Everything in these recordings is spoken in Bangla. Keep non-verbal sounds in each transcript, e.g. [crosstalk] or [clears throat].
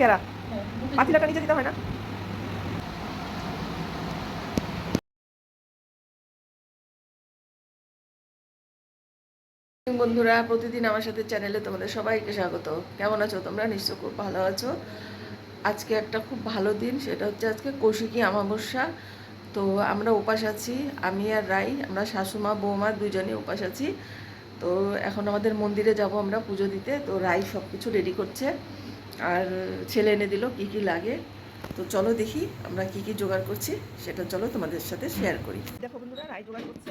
কেরা? পাতিলাটা নিচে দিতে হয় না? বন্ধুরা, প্রতিদিন আমার সাথে চ্যানেলে তোমাদের সবাইকে স্বাগত। কেমন আছো তোমরা? নিশ্চয় খুব ভালো আছো। আজকে একটা খুব ভালো দিন, সেটা হচ্ছে আজকে কৌশিকী অমাবস্যা। তো আমরা উপাস আছি, আমি আর রাই, আমরা শাশুমা, বৌমা দুজনে উপাস আছি। তো এখন আমাদের মন্দিরে যাব আমরা পুজো দিতে। তো রাই সব কিছু রেডি করছে। আর ছেলে এনে দিল কী কী লাগে। তো চলো দেখি আমরা কি কি জোগাড় করছি সেটা চলো তোমাদের সাথে শেয়ার করি। দেখো বন্ধুরা রাই জোগাড় করছে।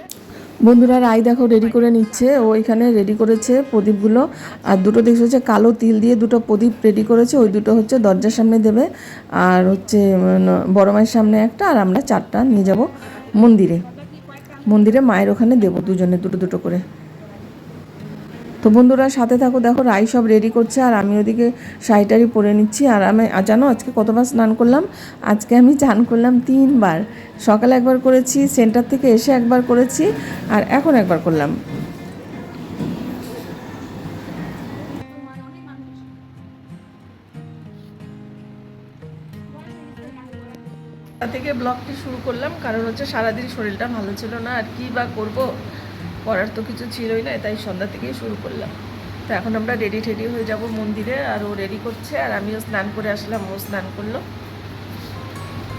বন্ধুরা রাই দেখো রেডি করে নিচ্ছে। ও এখানে রেডি করেছে প্রদীপগুলো। আর দুটো দেখছ হচ্ছে কালো তিল দিয়ে দুটো প্রদীপ রেডি করেছে। ওই দুটো হচ্ছে দরজার সামনে দেবে। আর হচ্ছে বড় মায়ের সামনে একটা। আর আমরা চারটা নিয়ে যাব মন্দিরে। মন্দিরে মায়ের ওখানে দেবো দুজনে দুটো দুটো করে। তো বন্ধুরা, সাথে থাকো, দেখো, রাই সব রেডি করছে, আর আমি ওদিকে শাড়িটারি পরে নিচ্ছি, আর আমি জানো, আজকে কতবার স্নান করলাম? আজকে আমি চান করলাম তিনবার। সকালে একবার করেছি সেন্টার থেকে এসে একবার করেছি, আর এখন একবার করলাম। থেকে ব্লগটি শুরু করলাম, কারণ হচ্ছে সারাদিন শরীরটা ভালো ছিল না, আর কি বা করব? করার তো কিছু ছিলই না, তাই সন্ধ্যা থেকেই শুরু করলাম। তো এখন আমরা রেডি টেডি হয়ে যাব মন্দিরে, আর ও রেডি করছে, আর আমিও স্নান করে আসলাম, ও স্নান করল।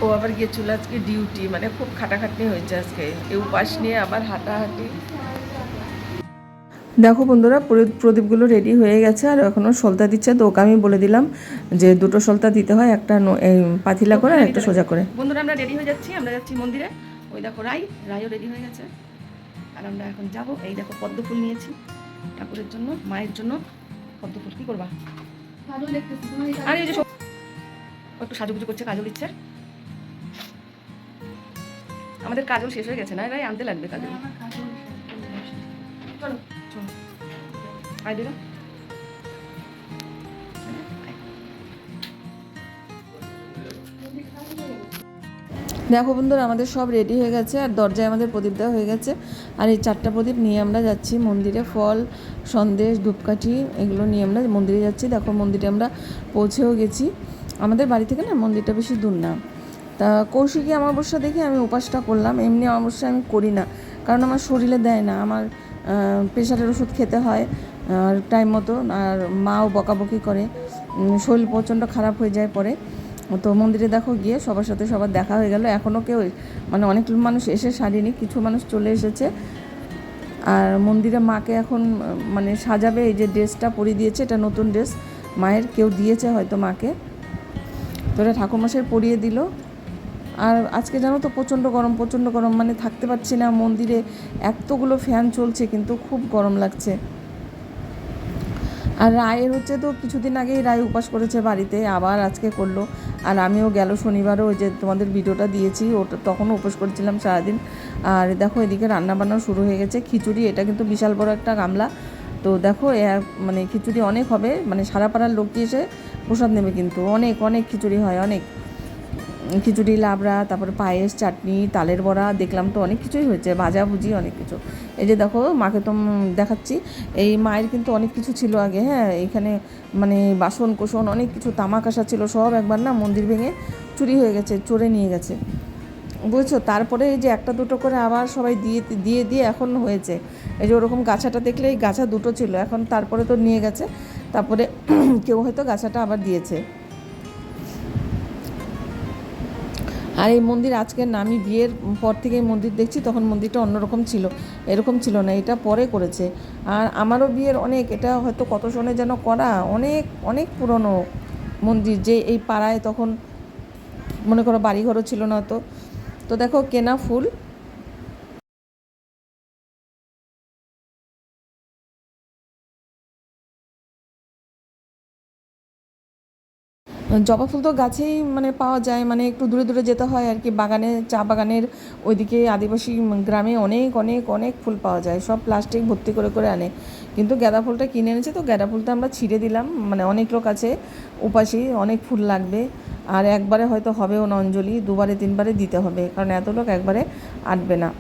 ও আবার গিয়েছিল আজকে ডিউটি মানে খুব খাটাখাটনি হয়েছে আজকে। এই উপাস নিয়ে আবার হাঁটাহাঁটি। দেখো বন্ধুরা প্রদীপ- প্রদীপগুলো রেডি হয়ে গেছে, আর এখনও সলতা দিচ্ছে, তো ওকে আমি বলে দিলাম যে দুটো সলতা দিতে হয়, একটা পাতিলা করে আর একটা সোজা করে। বন্ধুরা, আমরা রেডি হয়ে যাচ্ছি, আমরা যাচ্ছি মন্দিরে। ওই দেখো রাই, রাইও রেডি হয়ে গেছে। আর আমরা এখন যাব। এই দেখো পদ্ম ফুল নিয়েছি। ঠাকুরের জন্য মায়ের জন্য। পদ্ম ফুল কি করবা? আর এই যে একটু সাজুগুজু করছে কাজল ইচ্ছে আমাদের কাজল শেষ হয়ে গেছে না? এরাই আনতে লাগবে কাজল। চলো চলো। আয় দিদা দেখো বন্ধুরা, আমাদের সব রেডি হয়ে গেছে আর দরজায় আমাদের প্রদীপ দেওয়া হয়ে গেছে। আর এই চারটা প্রদীপ নিয়ে আমরা যাচ্ছি মন্দিরে, ফল, সন্দেশ, ধূপকাঠি, এগুলো নিয়ে আমরা মন্দিরে যাচ্ছি। দেখো মন্দিরে আমরা পৌঁছেও গেছি। আমাদের বাড়ি থেকে না মন্দিরটা বেশি দূর না। তা কৌশিকী অমাবস্যা দেখে আমি উপাসটা করলাম। এমনি অমাবস্যা আমি করি না, কারণ আমার শরীরে দেয় না। আমার প্রেশারের ওষুধ খেতে হয়, আর টাইম মতো। আর মাও বকাবকি করে। শরীর প্রচণ্ড খারাপ হয়ে যায় পরে। তো মন্দিরে দেখো গিয়ে সবার সাথে সবার দেখা হয়ে গেল। এখনও কেউ মানে অনেক মানুষ এসে সারিনি, কিছু মানুষ চলে এসেছে। আর মন্দিরে মাকে এখন মানে সাজাবে, এই যে ড্রেসটা পরিয়ে দিয়েছে, এটা নতুন ড্রেস। মায়ের কেউ দিয়েছে হয়তো মাকে। তো এটা ঠাকুরমশাই পরিয়ে দিল। আর আজকে জানো তো প্রচণ্ড গরম প্রচণ্ড গরম মানে থাকতে পারছি না মন্দিরে। এতগুলো ফ্যান চলছে, কিন্তু খুব গরম লাগছে। আর রায়ের হচ্ছে তো কিছুদিন আগেই রায় উপাস করেছে বাড়িতে, আবার আজকে করল। আর আমিও গেল শনিবারও ওই যে তোমাদের ভিডিওটা দিয়েছি, ওটা তখনও উপোস করেছিলাম সারাদিন। আর দেখো এদিকে রান্না বান্নাও শুরু হয়ে গেছে। খিচুড়ি, এটা কিন্তু বিশাল বড় একটা গামলা। তো দেখো মানে খিচুড়ি অনেক হবে মানে সারা পাড়ার লোক এসে প্রসাদ নেবে কিন্তু। অনেক অনেক খিচুড়ি হয়, অনেক। খিচুড়ি, লাবড়া, তারপরে পায়েস, চাটনি, তালের বড়া, দেখলাম তো অনেক কিছুই হয়েছে ভাজা ভুজি অনেক কিছু। এই যে দেখো, মাকে তো দেখাচ্ছি। এই মায়ের কিন্তু অনেক কিছু ছিল আগে হ্যাঁ এখানে মানে বাসন কোসন অনেক কিছু, তামাক আসা ছিল সব একবার না মন্দির ভেঙে চুরি হয়ে গেছে, চোরে নিয়ে গেছে। বুঝছ? তারপরে এই যে একটা দুটো করে আবার সবাই দিয়ে দিয়ে দিয়ে এখন হয়েছে। এই যে ওরকম গাছাটা দেখলে এই গাছা দুটো ছিল, এখন তারপরে তো নিয়ে গেছে। তারপরে [clears throat] কেউ হয়তো গাছাটা আবার দিয়েছে। আর এই মন্দির আজকের না আমি বিয়ের পর থেকে এই মন্দির দেখছি, তখন মন্দিরটা অন্যরকম ছিল, এরকম ছিল না, এটা পরে করেছে। আর আমারও বিয়ের অনেক, এটা হয়তো কত সনে যেন করা, অনেক অনেক পুরনো মন্দির, যে এই পাড়ায় তখন মনে করো বাড়িঘরও ছিল না তো তো দেখো কেনা ফুল জবা ফুল তো গাছেই মানে পাওয়া যায় মানে একটু দূরে দূরে যেতে হয় আর কি। বাগানে, চা বাগানের ওইদিকে আদিবাসী গ্রামে অনেক অনেক অনেক ফুল পাওয়া যায়। সব প্লাস্টিক ভর্তি করে করে আনে। কিন্তু গাঁদা ফুলটা কিনে এনেছে তো, গাঁদা ফুলটা আমরা ছিঁড়ে দিলাম। মানে অনেক লোক আছে উপাসী, অনেক ফুল লাগবে। আর একবারে হয়তো হবেও না অঞ্জলি, দুবারে, তিনবারে দিতে হবে। কারণ এত লোক একবারে আটবে না।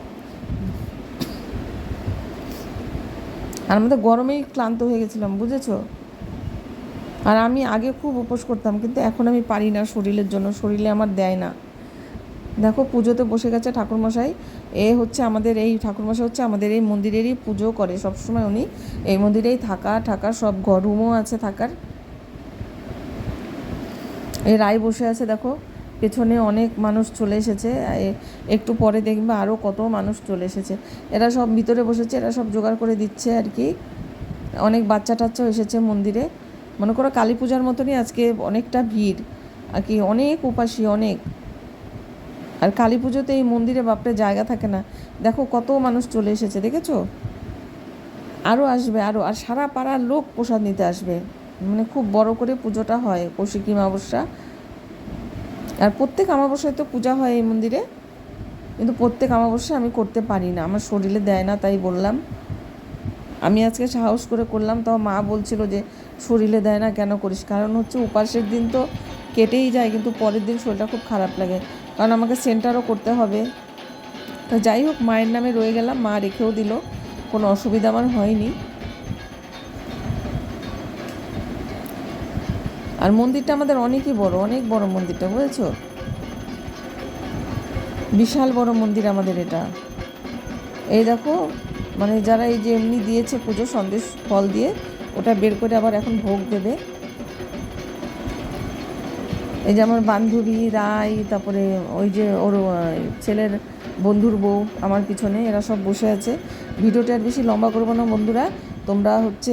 আর আমাদের গরমেই ক্লান্ত হয়ে গেছিলাম, বুঝেছ? আর আমি আগে খুব উপোস করতাম, কিন্তু এখন আমি পারি না শরীরের জন্য, শরীরে আমার দেয় না। দেখো, পুজোতে বসে গেছে ঠাকুরমশাই, এ হচ্ছে আমাদের এই, ঠাকুরমশাই হচ্ছে আমাদের এই মন্দিরেরই পুজো করে। সবসময় উনি এই মন্দিরেই থাকা থাকা, সব ঘর রুমও আছে থাকার। এই রায় বসে আছে, দেখো, পেছনে অনেক মানুষ চলে এসেছে। এ- একটু পরে দেখবে আরও কত মানুষ চলে এসেছে। এরা সব ভিতরে বসেছে, এরা সব জোগাড় করে দিচ্ছে আর কি। অনেক বাচ্চা টাচ্চাও এসেছে মন্দিরে। মনে করো কালী পূজার মতনই আজকে অনেকটা ভিড়, আর কি অনেক উপাসী, অনেক। আর কালী পুজোতে এই মন্দিরে বাপরে জায়গা থাকে না। দেখো কত মানুষ চলে এসেছে, দেখেছ? আরও আসবে আরও আর সারা পাড়ার লোক প্রসাদ নিতে আসবে। মানে খুব বড় করে পুজোটা হয়, কৌশিকী অমাবস্যা। আর প্রত্যেক অমাবস্যায় তো পূজা হয় এই মন্দিরে। কিন্তু প্রত্যেক অমাবস্যা আমি করতে পারি না। আমার শরীরে দেয় না, তাই বললাম। আমি আজকে সাহস করে করলাম, তাও মা বলছিল যে শরীরে দেয় না, কেন করিস? কারণ হচ্ছে উপাসের দিন তো কেটেই যায়, কিন্তু পরের দিন শরীরটা খুব খারাপ লাগে। কারণ আমাকে সেন্টারও করতে হবে। তো যাই হোক, মায়ের নামে রয়ে গেলাম, মা রেখেও দিল। কোনো অসুবিধা আমার হয়নি। আর মন্দিরটা আমাদের অনেকই বড়, অনেক বড় মন্দিরটা, বুঝেছ? বিশাল বড় মন্দির আমাদের এটা। এই দেখো মানে যারা এই যে এমনি দিয়েছে পুজো সন্দেশ ফল দিয়ে, ওটা বের করে আবার এখন ভোগ দেবে। এই যে আমার বান্ধবী, রাই, তারপরে ওই যে ওর ছেলের বন্ধুর বউ, আমার পিছনে, এরা সব বসে আছে। ভিডিওটা আর বেশি লম্বা করব না বন্ধুরা। তোমরা হচ্ছে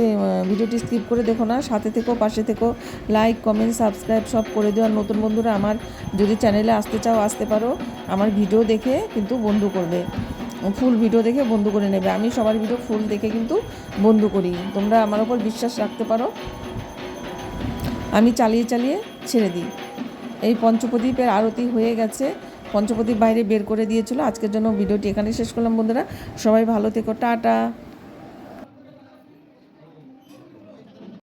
ভিডিওটি স্কিপ করে দেখো না, সাথে থেকো, পাশে থেকো লাইক কমেন্ট সাবস্ক্রাইব সব করে দিও। আর নতুন বন্ধুরা আমার যদি চ্যানেলে আসতে চাও, আসতে পারো। আমার ভিডিও দেখে কিন্তু বন্ধু করবে। ফুল ভিডিও দেখে বন্ধ করে নেবে। আমি সবার ভিডিও ফুল দেখে কিন্তু বন্ধ করি। তোমরা আমার ওপর বিশ্বাস রাখতে পারো। আমি চালিয়ে চালিয়ে ছেড়ে দিই। এই পঞ্চপ্রদীপের আরতি হয়ে গেছে। পঞ্চপ্রদীপ বাইরে বের করে দিয়েছিল। আজকের জন্য ভিডিওটি এখানে শেষ করলাম বন্ধুরা। সবাই ভালো থেকো। টাটা।